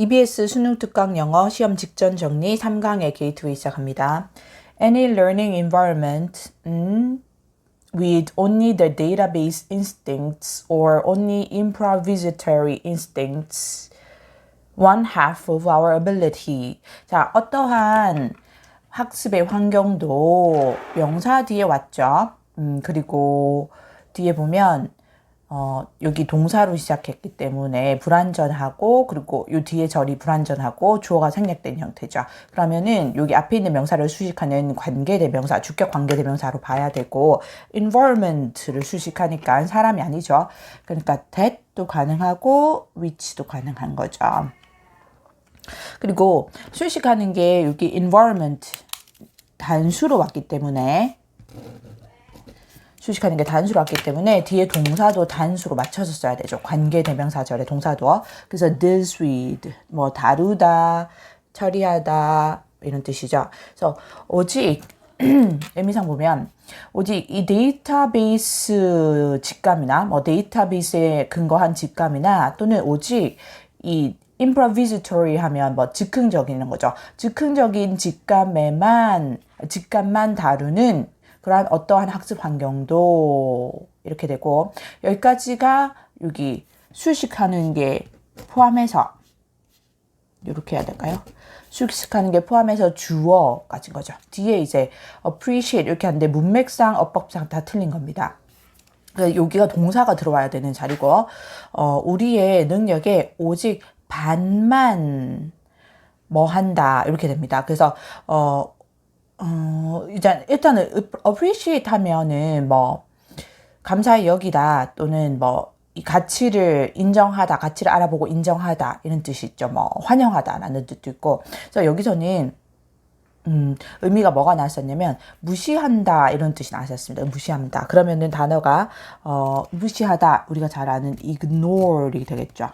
EBS 수능 특강 영어 시험 직전 정리 3강의 게이트웨이 시작합니다. Any learning environment 음, with only the database instincts or only improvisatory instincts one half of our ability. 자, 어떠한 학습의 환경도 명사 뒤에 왔죠. 음, 그리고 뒤에 보면 어, 여기 동사로 시작했기 때문에 불완전하고 그리고 요 뒤에 절이 불완전하고 주어가 생략된 형태죠. 그러면은 여기 앞에 있는 명사를 수식하는 관계대명사, 주격 관계대명사로 봐야 되고 environment를 수식하니까 사람이 아니죠. 그러니까 that도 가능하고 which도 가능한 거죠. 그리고 수식하는 게 여기 environment 단수로 왔기 때문에 수식하는 게 단수로 왔기 때문에 뒤에 동사도 단수로 맞춰서 써야 되죠. 관계 대명사절의 동사도. 그래서 deals with 뭐 다루다, 처리하다 이런 뜻이죠. 그래서 오직 의미상 보면 오직 이 데이터베이스 직감이나 뭐 데이터베이스에 근거한 직감이나 또는 오직 이 improvisatory 하면 뭐 즉흥적인 거죠. 즉흥적인 직감에만 직감만 다루는 그러한 어떠한 학습 환경도 이렇게 되고 여기까지가 여기 수식하는 게 포함해서 이렇게 해야 될까요? 수식하는 게 포함해서 주어 가진 거죠. 뒤에 이제 appreciate 이렇게 하는데 문맥상 어법상 다 틀린 겁니다. 여기가 동사가 들어와야 되는 자리고 어, 우리의 능력에 오직 반만 뭐 한다 이렇게 됩니다. 그래서 어 어, 일단, 일단은, appreciate 하면은, 뭐, 감사히 여기다, 또는 뭐, 이 가치를 인정하다, 가치를 알아보고 인정하다, 이런 뜻이 있죠. 뭐, 환영하다, 라는 뜻도 있고. 그래서 여기서는, 음, 의미가 뭐가 나왔었냐면, 무시한다, 이런 뜻이 나왔었습니다. 무시한다. 그러면은 단어가, 어, 무시하다, 우리가 잘 아는 ignore이 되겠죠.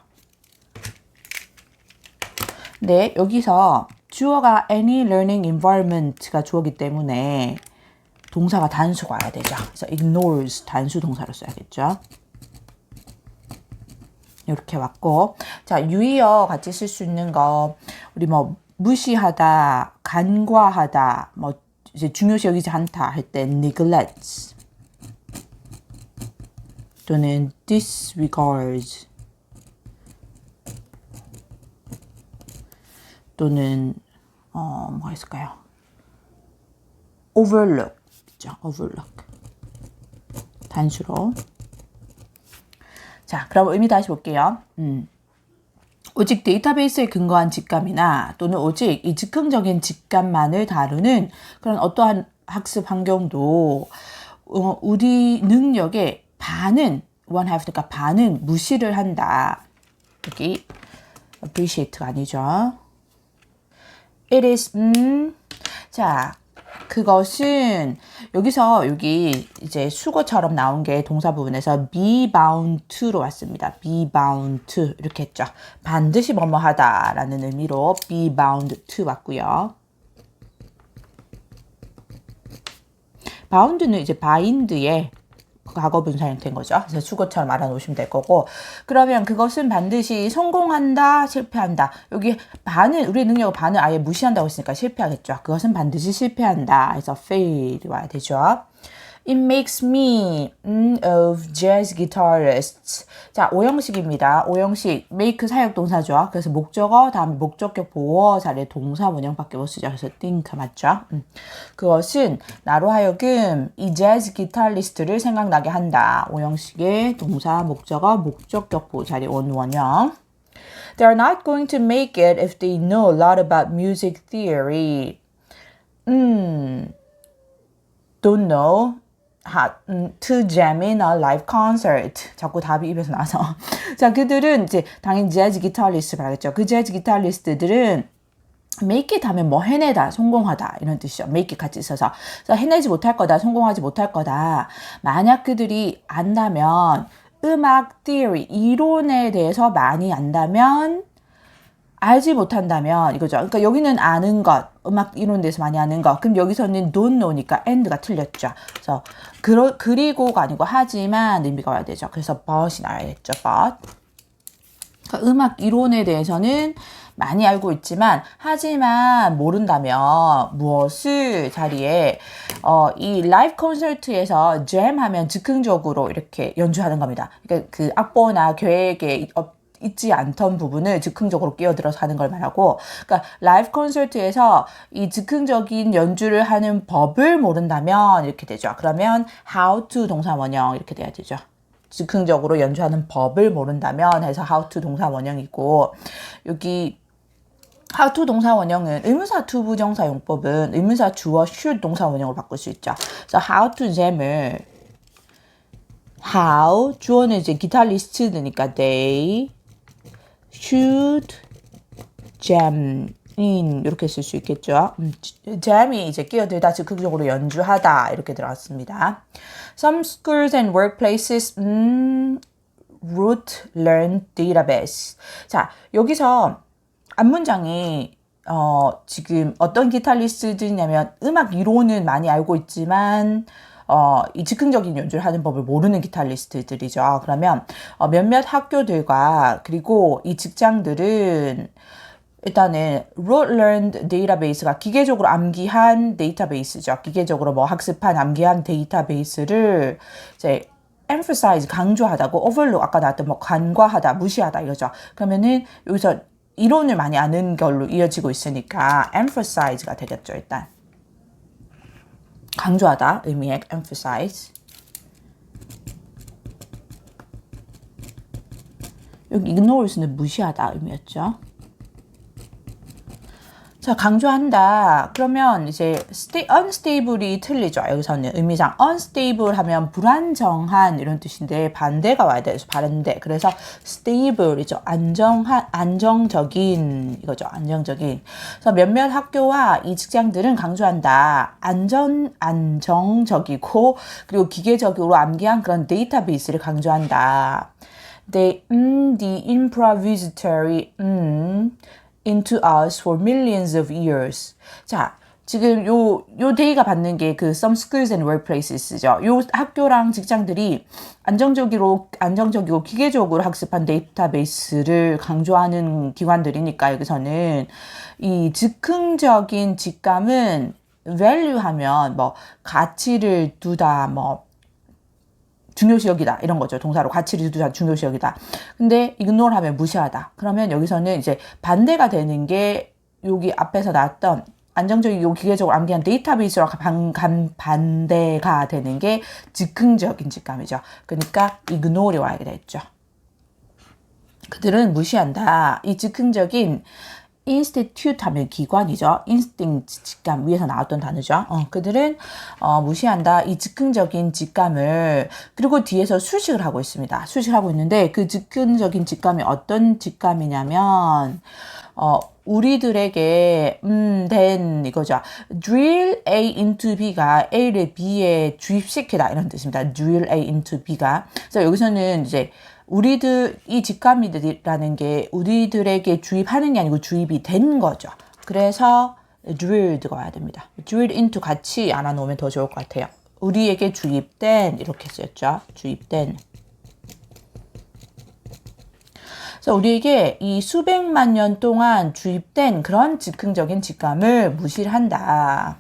네, 여기서 주어가 any learning environment가 주어기 때문에 동사가 단수가 와야 되죠. 그래서 ignores 단수 동사로 써야겠죠. 이렇게 왔고 자 유의어 같이 쓸 수 있는 거 우리 뭐 무시하다, 간과하다, 뭐 이제 중요시 여기지 않다 할 때 neglects 또는 disregards 또는 어, 뭐가 있을까요? overlook 있죠. overlook 단수로 자 그럼 의미 다시 볼게요. 음. 오직 데이터베이스에 근거한 직감이나 또는 오직 이 즉흥적인 직감만을 다루는 그런 어떠한 학습 환경도 어, 우리 능력의 반은 one half 그러니까 반은 무시를 한다. 여기 appreciate가 아니죠. It is 음. 자, 그것은 여기서 여기 이제 수거처럼 나온 게 동사 부분에서 be bound to로 왔습니다. be bound to 이렇게 했죠. 반드시 뭐뭐 하다라는 의미로 be bound to 왔고요. bound는 이제 bind의 과거 분사 형태인 거죠. 그래서 수거처럼 알아놓으시면 될 거고. 그러면 그것은 반드시 성공한다, 실패한다. 여기 반은, 우리 능력을 반을 아예 무시한다고 했으니까 실패하겠죠. 그것은 반드시 실패한다. 그래서 fail이 와야 되죠. It makes me mm, of jazz guitarists. 자, 오형식입니다. 오형식 make 사역 동사죠. 그래서 목적어 다음에 목적격 보어 자리에 동사 원형밖에 못 쓰죠. 그래서 think 맞죠? 음. 그것은 나로 하여금 이 재즈 기타리스트를 생각나게 한다. 오형식의 동사 목적어 목적격 보어 자리 원 원형. They are not going to make it if they know a lot about music theory. 음, don't know. Hot to jam in a live concert. 자꾸 답이 입에서 나서. 자, 그들은 이제 당연히 재즈 기타리스트 말하겠죠. 그 재즈 기타리스트들은 make it 하면 뭐 해내다, 성공하다 이런 뜻이죠. make it 같이 있어서. 해내지 못할 거다, 성공하지 못할 거다. 만약 그들이 안다면 음악 theory, 이론에 대해서 많이 안다면 알지 못한다면 이거죠. 그러니까 여기는 아는 것, 음악 이론에 대해서 많이 아는 것. 그럼 여기서는 don't know니까 and가 틀렸죠. 그래서 그러, 그리고가 아니고 하지만 의미가 와야 되죠. 그래서 but이 나와야겠죠. but. 그러니까 음악 이론에 대해서는 많이 알고 있지만 하지만 모른다면 무엇을 자리에 어, 이 라이브 콘서트에서 잼 하면 즉흥적으로 이렇게 연주하는 겁니다. 그러니까 그 악보나 계획에 어, 있지 않던 부분을 즉흥적으로 끼어들어서 하는 걸 말하고, 그러니까 라이브 콘서트에서 이 즉흥적인 연주를 하는 법을 모른다면 이렇게 되죠. 그러면 how to 동사 원형 이렇게 돼야 되죠. 즉흥적으로 연주하는 법을 모른다면 해서 how to 동사 원형이고 여기 how to 동사 원형은 의문사 to 부정사 용법은 의문사 주어 should 동사 원형으로 바꿀 수 있죠. 그래서 how to jam을 how 주어는 이제 기타 리스트니까 they should jam in 이렇게 쓸 수 있겠죠. 음, jam이 이제 끼어들다 즉흥적으로 연주하다 이렇게 들어갔습니다. Some schools and workplaces 음, root learn database. 자 여기서 앞문장이 어, 지금 어떤 기타리스트들이냐면 음악 이론은 많이 알고 있지만 어, 이 즉흥적인 연주를 하는 법을 모르는 기타리스트들이죠. 그러면 어, 몇몇 학교들과 그리고 이 직장들은 일단은 rote learned database가 기계적으로 암기한 데이터베이스죠. 기계적으로 뭐 학습한 암기한 데이터베이스를 이제 emphasize 강조하다고 overlook 아까 나왔던 뭐 간과하다 무시하다 이거죠. 그러면은 여기서 이론을 많이 아는 걸로 이어지고 있으니까 emphasize가 되겠죠 일단 강조하다 의미의 emphasize 여기 ignore는 무시하다 의미였죠. 자, 강조한다. 그러면 이제 stay, unstable이 틀리죠. 여기서는 의미상 unstable 하면 불안정한 이런 뜻인데 반대가 와야 돼서 반대. 그래서 stable이죠. 안정한 안정적인 이거죠. 안정적인. 그래서 몇몇 학교와 이 직장들은 강조한다. 안전 안정적이고 그리고 기계적으로 암기한 그런 데이터베이스를 강조한다. They, mm, the improvisatory, mm, into us for millions of years. 자, 지금 요, 요 데이가 받는 게 그 some schools and workplaces죠. 요 학교랑 직장들이 안정적이로, 안정적이고 기계적으로 학습한 데이터베이스를 강조하는 기관들이니까 여기서는 이 즉흥적인 직감은 value 하면 뭐 가치를 두다, 뭐 중요시 여기다 이런 거죠. 동사로 가치를 두다 중요시 여기다. 근데 ignore 하면 무시하다. 그러면 여기서는 이제 반대가 되는 게 여기 앞에서 나왔던 안정적이고 기계적으로 암기한 데이터베이스와 반, 반대가 되는 게 즉흥적인 직감이죠. 그러니까 ignore이 와야 되겠죠. 그들은 무시한다. 이 즉흥적인 institute 하면 기관이죠. instinct 직감 위에서 나왔던 단어죠. 어, 그들은 어, 무시한다. 이 즉흥적인 직감을 그리고 뒤에서 수식을 하고 있습니다. 수식을 하고 있는데 그 즉흥적인 직감이 어떤 직감이냐면 어, 우리들에게 음 된 이거죠. drill A into B가 A를 B에 주입시키다 이런 뜻입니다. drill A into B가. 그래서 여기서는 이제 우리들 이 직감이라는 게 우리들에게 주입하는 게 아니고 주입이 된 거죠. 그래서 drilled가 와야 됩니다. drilled into 같이 알아놓으면 더 좋을 것 같아요. 우리에게 주입된 이렇게 쓰였죠. 주입된. 그래서 우리에게 이 수백만 년 동안 주입된 그런 즉흥적인 직감을 무시를 한다.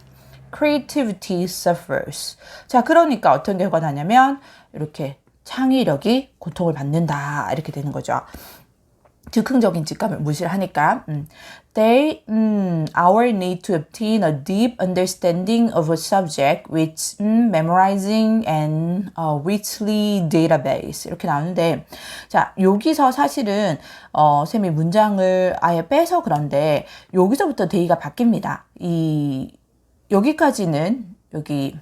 creativity suffers. 자, 그러니까 어떤 결과가 나냐면 이렇게 창의력이 고통을 받는다 이렇게 되는 거죠. 즉흥적인 직감을 무시하니까 음. They, um, our need to obtain a deep understanding of a subject with um, memorizing and a richly database 이렇게 나오는데 자 여기서 사실은 어, 쌤이 문장을 아예 빼서 그런데 여기서부터 데이가 바뀝니다. 이 여기까지는 여기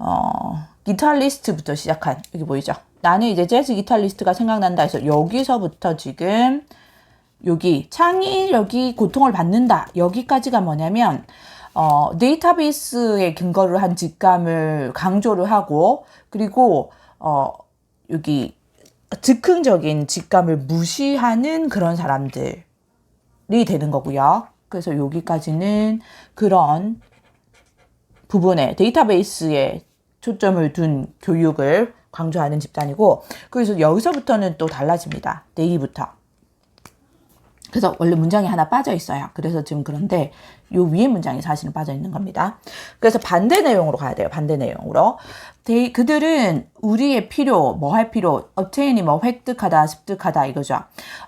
어 기타리스트부터 시작한 여기 보이죠? 나는 이제 재즈 기타리스트가 생각난다 해서 여기서부터 지금 여기 창의력이 고통을 받는다 여기까지가 뭐냐면 어, 데이터베이스에 근거를 한 직감을 강조를 하고 그리고 어, 여기 즉흥적인 직감을 무시하는 그런 사람들이 되는 거고요. 그래서 여기까지는 그런 부분에 데이터베이스에 초점을 둔 교육을 강조하는 집단이고 그래서 여기서부터는 또 달라집니다. 내일부터. 그래서 원래 문장이 하나 빠져 있어요. 그래서 지금 그런데 요 위에 문장이 사실은 빠져 있는 겁니다. 그래서 반대 내용으로 가야 돼요. 반대 내용으로. they, 그들은 우리의 필요, 뭐 할 필요, obtain이 뭐 획득하다, 습득하다 이거죠.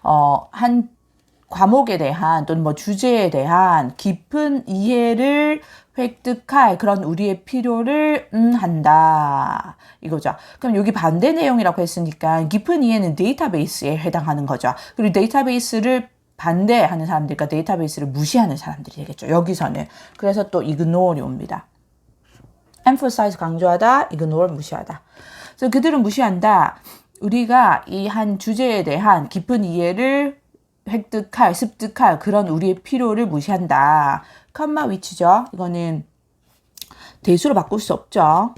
어, 한 과목에 대한 또는 뭐 주제에 대한 깊은 이해를 획득할 그런 우리의 필요를 음, 한다. 이거죠. 그럼 여기 반대 내용이라고 했으니까 깊은 이해는 데이터베이스에 해당하는 거죠. 그리고 데이터베이스를 반대하는 사람들, 그러니까 데이터베이스를 무시하는 사람들이 되겠죠. 여기서는. 그래서 또 ignore이 옵니다. emphasize 강조하다, ignore 무시하다. 그래서 그들은 무시한다. 우리가 이 한 주제에 대한 깊은 이해를 획득할, 습득할 그런 우리의 필요를 무시한다. 컴마 위치죠. 이거는 대수로 바꿀 수 없죠.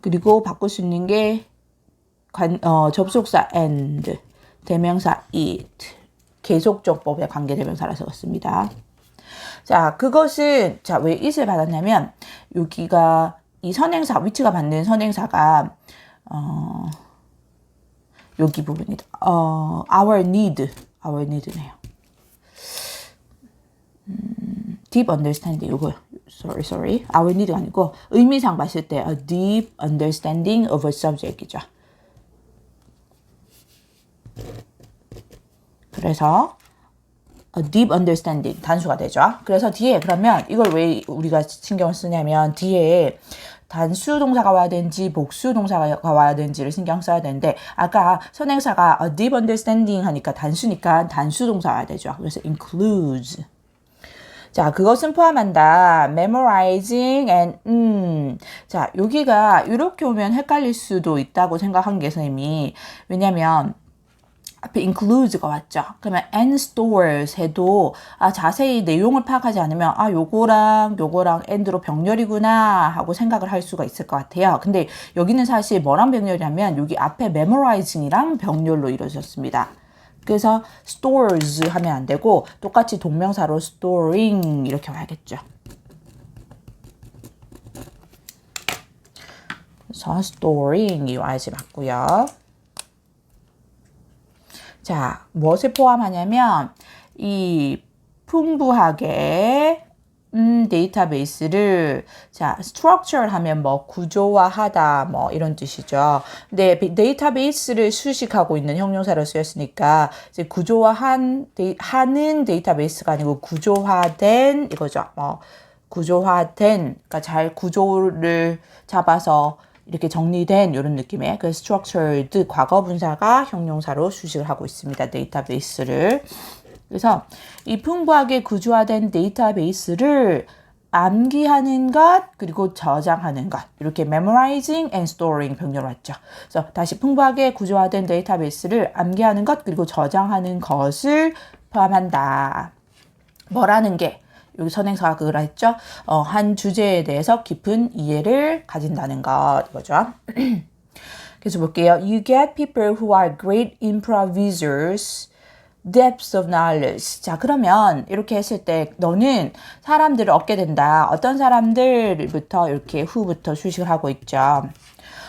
그리고 바꿀 수 있는 게 관, 어, 접속사 and, 대명사 it, 계속적법의 관계 대명사라서 그렇습니다. 자, 그것은 자, 왜 it을 받았냐면 여기가 이 선행사 위치가 받는 선행사가 어 여기 부분이다. 어 our need, our need네요. 음, deep understanding 이거 sorry sorry our need 아니고 의미상 봤을 때 a deep understanding of a subject이죠. 그래서 a deep understanding 단수가 되죠. 그래서 뒤에 그러면 이걸 왜 우리가 신경을 쓰냐면 뒤에 단수 동사가 와야 되는지 복수 동사가 와야 되는지를 신경 써야 되는데 아까 선행사가 a deep understanding 하니까 단수니까 단수 동사 와야 되죠. 그래서 includes 자, 그것은 포함한다. memorizing and 음. 자, 여기가 이렇게 오면 헷갈릴 수도 있다고 생각한 게 선생님이 왜냐면 앞에 includes가 왔죠. 그러면 and stores 해도 아, 자세히 내용을 파악하지 않으면 아 요거랑 요거랑 and로 병렬이구나 하고 생각을 할 수가 있을 것 같아요. 근데 여기는 사실 뭐랑 병렬이냐면 여기 앞에 memorizing이랑 병렬로 이루어졌습니다. 그래서 stores 하면 안 되고 똑같이 동명사로 storing 이렇게 와야겠죠. 그래서 storing이 와야지 맞고요. 자, 무엇을 포함하냐면 이 풍부하게 음, 데이터베이스를 자, structure 하면 뭐 구조화하다 뭐 이런 뜻이죠. 근데 데이터베이스를 수식하고 있는 형용사로 쓰였으니까 이제 구조화한 데이, 하는 데이터베이스가 아니고 구조화된 이거죠. 뭐 구조화된 그러니까 잘 구조를 잡아서 이렇게 정리된 이런 느낌의 그 structured 과거 분사가 형용사로 수식을 하고 있습니다. 데이터베이스를. 그래서 이 풍부하게 구조화된 데이터베이스를 암기하는 것 그리고 저장하는 것 이렇게 memorizing and storing 병렬 왔죠. 그래서 다시 풍부하게 구조화된 데이터베이스를 암기하는 것 그리고 저장하는 것을 포함한다. 뭐라는 게 여기 선행사가 그거라 했죠. 어, 한 주제에 대해서 깊은 이해를 가진다는 것 이거죠. 그래서 볼게요. You get people who are great improvisers. Depths of knowledge. 자, 그러면 이렇게 했을 때 너는 사람들을 얻게 된다. 어떤 사람들부터 이렇게 후부터 수식을 하고 있죠.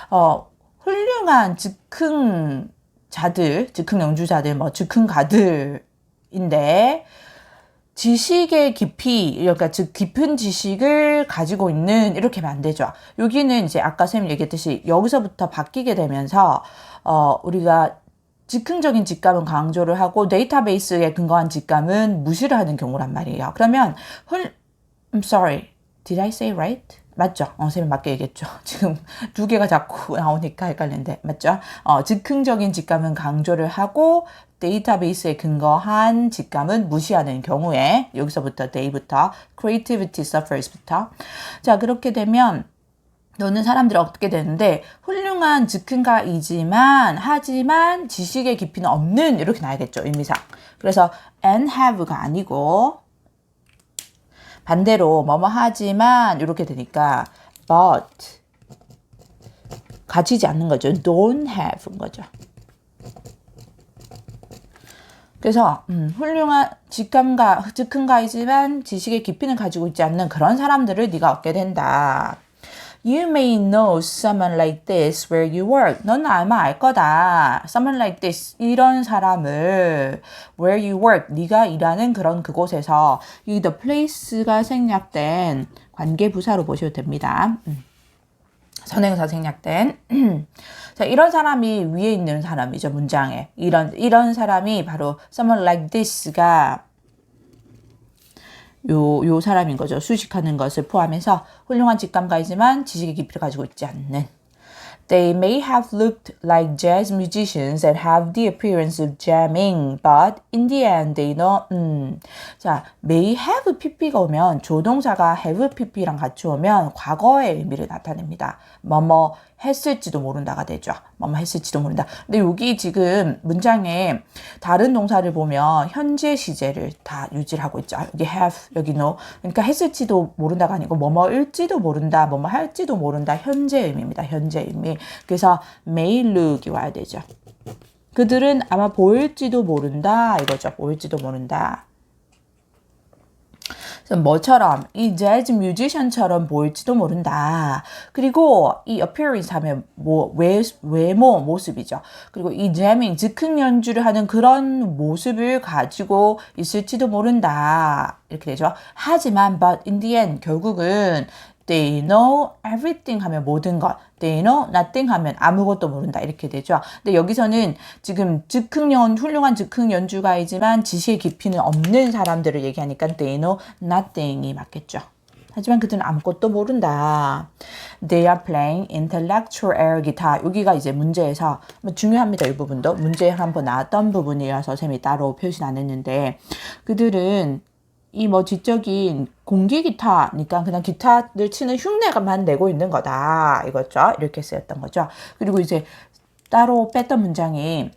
어, 훌륭한 즉흥 자들, 즉흥 연주자들, 뭐 즉흥 가들인데 지식의 깊이, 그러니까 즉 깊은 지식을 가지고 있는 이렇게 되죠. 여기는 이제 아까 쌤이 얘기했듯이 여기서부터 바뀌게 되면서 어 우리가 즉흥적인 직감은 강조를 하고 데이터베이스에 근거한 직감은 무시를 하는 경우란 말이에요. 그러면 헐, I'm sorry, did I say right? 맞죠? 어, 쌤이 맞게 얘기했죠. 지금 두 개가 자꾸 나오니까 헷갈리는데 맞죠? 어, 즉흥적인 직감은 강조를 하고 데이터베이스에 근거한 직감은 무시하는 경우에 여기서부터 day부터 creativity suffers부터 자 그렇게 되면 너는 사람들을 얻게 되는데 훌륭한 즉흥가이지만 하지만 지식의 깊이는 없는 이렇게 나야겠죠 의미상. 그래서 and have가 아니고 반대로 뭐뭐 하지만 이렇게 되니까 but 가지지 않는 거죠. don't have인 거죠. 그래서 음, 훌륭한 직감가 즉흥가이지만 지식의 깊이는 가지고 있지 않는 그런 사람들을 네가 얻게 된다. You may know someone like this where you work. 넌 아마 알 거다. Someone like this. 이런 사람을 where you work. 네가 일하는 그런 그곳에서 이 the place가 생략된 관계부사로 보셔도 됩니다. 음. 선행사 생략된 자 이런 사람이 위에 있는 사람이죠 문장에 이런 이런 사람이 바로 someone like this가 요, 요 사람인 거죠. 수식하는 것을 포함해서 훌륭한 직감가이지만 지식의 깊이를 가지고 있지 않는. They may have looked like jazz musicians that have the appearance of jamming, but in the end they know. 음. 자, may have pp가 오면 조동사가 have pp랑 같이 오면 과거의 의미를 나타냅니다. 뭐뭐 했을지도 모른다가 되죠. 뭐뭐 했을지도 모른다. 근데 여기 지금 문장에 다른 동사를 보면 현재 시제를 다 유지를 하고 있죠. 여기 have, 여기 no. 그러니까 했을지도 모른다가 아니고 뭐뭐일지도 모른다, 뭐뭐 할지도 모른다. 현재 의미입니다. 현재 의미. 그래서 may look이 와야 되죠. 그들은 아마 보일지도 모른다 이거죠. 보일지도 모른다. 뭐처럼 이 재즈 뮤지션처럼 보일지도 모른다. 그리고 이 appearance 하면 뭐 외, 외모 모습이죠. 그리고 이 jamming 즉흥 연주를 하는 그런 모습을 가지고 있을지도 모른다. 이렇게 되죠. 하지만 but in the end 결국은 They know everything 하면 모든 것. They know nothing 하면 아무것도 모른다. 이렇게 되죠. 근데 여기서는 지금 즉흥 연, 훌륭한 즉흥 연주가이지만 지식의 깊이는 없는 사람들을 얘기하니까 they know nothing이 맞겠죠. 하지만 그들은 아무것도 모른다. They are playing intellectual air guitar. 여기가 이제 문제에서 뭐 중요합니다. 이 부분도 문제에 한번 나왔던 부분이어서 쌤이 따로 표시 안 했는데 그들은 이뭐 지적인 공기 기타니까 그냥 기타를 치는 흉내가만 내고 있는 거다 이거죠 이렇게 쓰였던 거죠 그리고 이제 따로 뺐던 문장이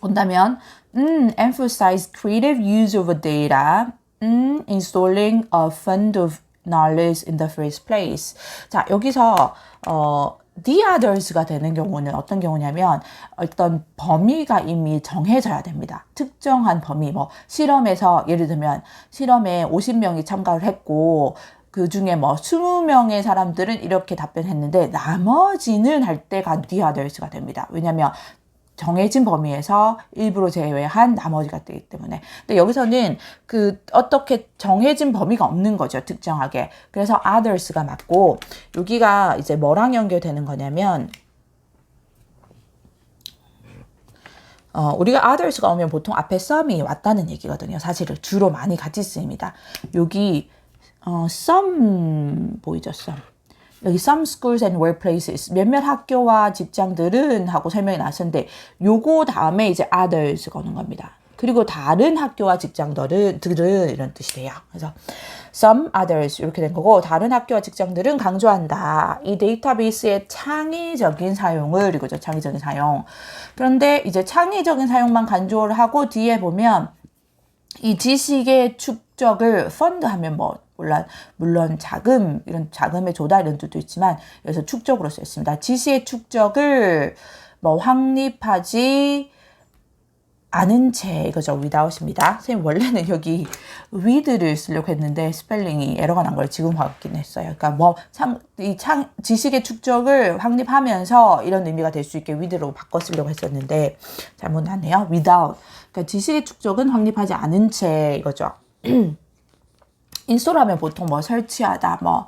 본다면 음, emphasize creative use of data 음, installing a fund of knowledge in the first place 자 여기서 어 the others가 되는 경우는 어떤 경우냐면 어떤 범위가 이미 정해져야 됩니다. 특정한 범위, 뭐 실험에서 예를 들면 실험에 50명이 참가를 했고 그 중에 뭐 20명의 사람들은 이렇게 답변했는데 나머지는 할 때가 the others가 됩니다. 왜냐하면 정해진 범위에서 일부러 제외한 나머지가 되기 때문에. 근데 여기서는 그 어떻게 정해진 범위가 없는 거죠. 특정하게. 그래서 others가 맞고 여기가 이제 뭐랑 연결되는 거냐면 어, 우리가 others가 오면 보통 앞에 some이 왔다는 얘기거든요. 사실은 주로 많이 같이 쓰입니다. 여기 어, some 보이죠? some. 여기 some schools and workplaces 몇몇 학교와 직장들은 하고 설명이 나왔는데 요거 다음에 이제 others 거는 겁니다. 그리고 다른 학교와 직장들은 들은 이런 뜻이 돼요. 그래서 some others 이렇게 된 거고 다른 학교와 직장들은 강조한다. 이 데이터베이스의 창의적인 사용을 이거죠. 창의적인 사용. 그런데 이제 창의적인 사용만 강조를 하고 뒤에 보면 이 지식의 축적을 펀드 하면 뭐 물론 물론 자금 이런 자금의 조달 이런 뜻도 있지만 여기서 축적으로 쓰였습니다. 지시의 축적을 뭐 확립하지 않은 채 이거죠. without입니다. 선생님 원래는 여기 with를 쓰려고 했는데 스펠링이 에러가 난 걸 지금 확인 했어요. 그러니까 뭐 참 이 창 지식의 축적을 확립하면서 이런 의미가 될 수 있게 with로 바꿔 쓰려고 했었는데 잘못 났네요. without. 그러니까 지식의 축적은 확립하지 않은 채 이거죠. 인스톨하면 보통 뭐 설치하다, 뭐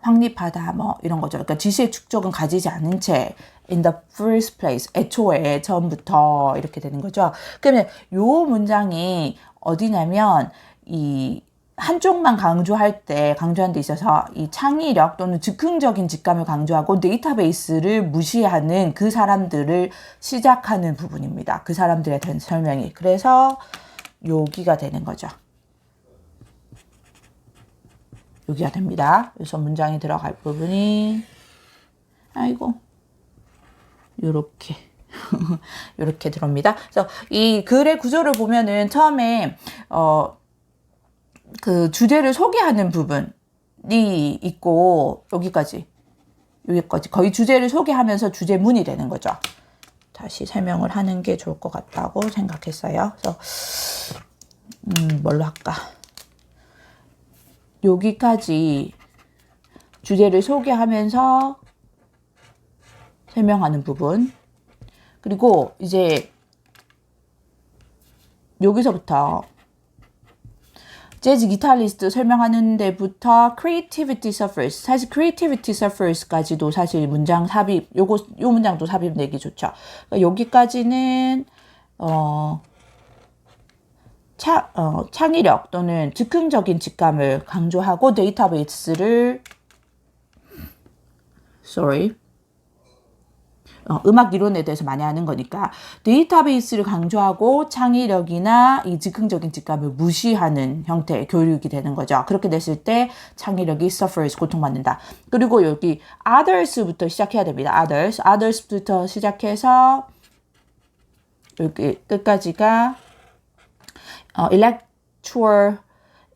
확립하다, 뭐 이런 거죠. 그러니까 지식의 축적은 가지지 않은 채 in the first place, 애초에 처음부터 이렇게 되는 거죠. 그러면 요 문장이 어디냐면 이 한쪽만 강조할 때 강조하는 데 있어서 이 창의력 또는 즉흥적인 직감을 강조하고 데이터베이스를 무시하는 그 사람들을 시작하는 부분입니다. 그 사람들에 대한 설명이. 그래서 여기가 되는 거죠. 여기가 됩니다. 그래서 문장이 들어갈 부분이 아이고 요렇게 요렇게 들어옵니다. 그래서 이 글의 구조를 보면은 처음에 어 그 주제를 소개하는 부분이 있고 여기까지 여기까지 거의 주제를 소개하면서 주제문이 되는 거죠. 다시 설명을 하는 게 좋을 것 같다고 생각했어요. 그래서 음, 뭘로 할까? 여기까지 주제를 소개하면서 설명하는 부분. 그리고 이제 여기서부터 재즈 기타리스트 설명하는 데부터 creativity suffers 사실 creativity suffers까지도 사실 문장 삽입 요거 요 문장도 삽입 내기 좋죠. 그러니까 여기까지는 어, 차, 어, 창의력 또는 즉흥적인 직감을 강조하고 데이터베이스를 sorry 어, 음악 이론에 대해서 많이 하는 거니까 데이터베이스를 강조하고 창의력이나 이 즉흥적인 직감을 무시하는 형태의 교육이 되는 거죠. 그렇게 됐을 때 창의력이 suffers 고통받는다. 그리고 여기 others부터 시작해야 됩니다. others, others부터 시작해서 여기 끝까지가 어, electoral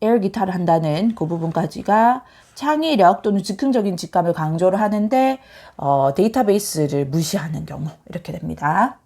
에어 기타를 한다는 그 부분까지가 창의력 또는 즉흥적인 직감을 강조를 하는데 어, 데이터베이스를 무시하는 경우 이렇게 됩니다.